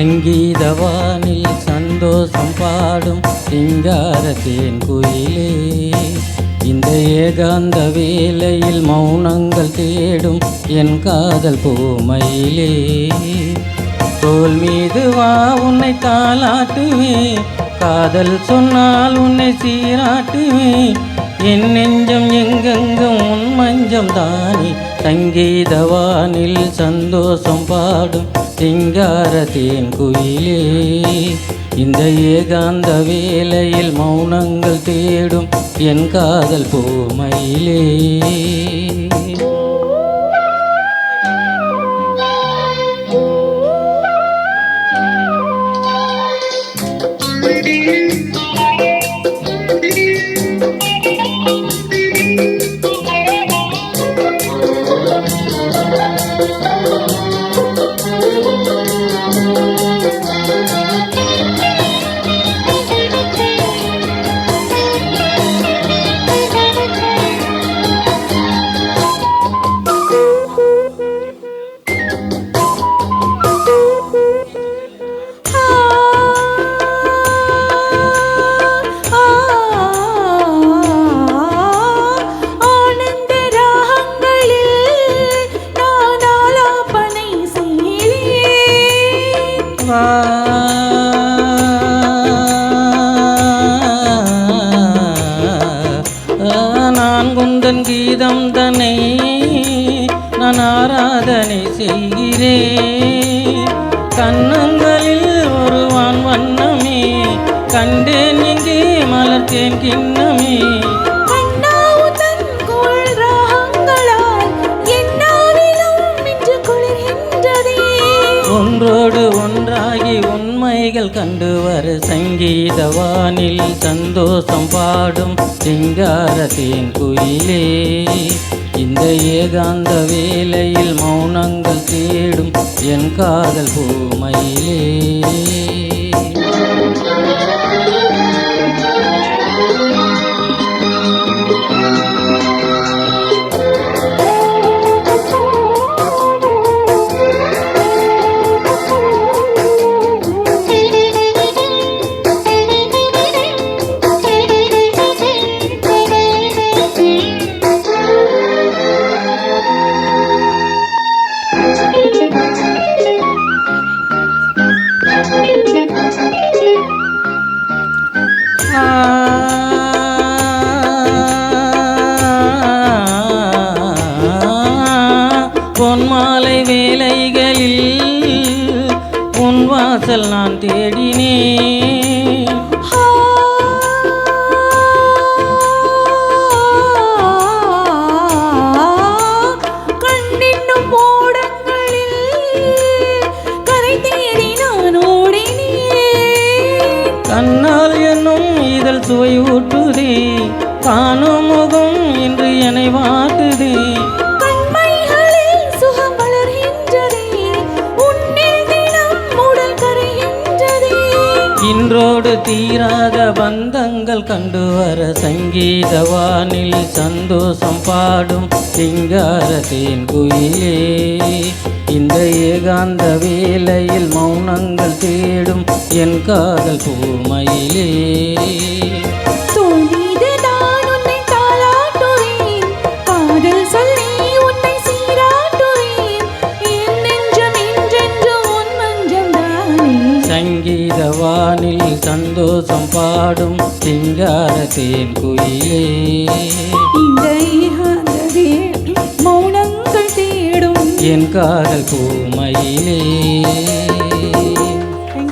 சங்கீதவானில் சந்தோஷம் பாடும் சிங்காரத்தேன் குயிலே. இந்த ஏகாந்த வேலையில் மௌனங்கள் தேடும் என் காதல் பூமையிலே. தோல் மீது வா உன்னை தாளாட்டுவேன். காதல் சொன்னால் உன்னை சீராட்டுவேன். என் நெஞ்சம் எங்கெங்கும் உன் மஞ்சம் தானே. சங்கீதவானில் சந்தோஷம் பாடும் சிங்கார குயிலே. இந்த ஏகாந்த வேலையில் மௌனங்கள் தேடும் என் காதல் பூமையிலே செய்கிறேன் நான் குந்தன் கீதம் தன்னை நான் ஆராதனை செய்கிறேன். கண்ணங்களில் ஒருவான் வண்ணமே கண்டேன் இங்கே மலர்த்தேன் கிண்ணமே. கண்டு வர சங்கீதவானில் சந்தோஷம் பாடும் சிங்காரத்தின் குயிலே. இந்த ஏகாந்த வேலையில் மௌனங்கள் தேடும் என் காதல் பூமையிலே பொன்மாலை வேலைகளில் உன் வாசல் நான் தேடினேன். சுவை ஊட்டுதே காணும் முகம் இன்று என்னை வாட்டுதே. இன்றோடு தீராத பந்தங்கள் கண்டு வர சங்கீதவானில் சந்தோஷம் பாடும் சிங்காரத்தின் குயிலே. இந்த ஏகாந்த தேடும் என் காதல் பூமையிலே. தானே. சங்கீதவானில் சந்தோஷம் பாடும் சிங்காரத்தின் குயிலே. இந்த ஏகாந்தவே மௌனங்கள் தேடும். என் காதல் பூமையிலே.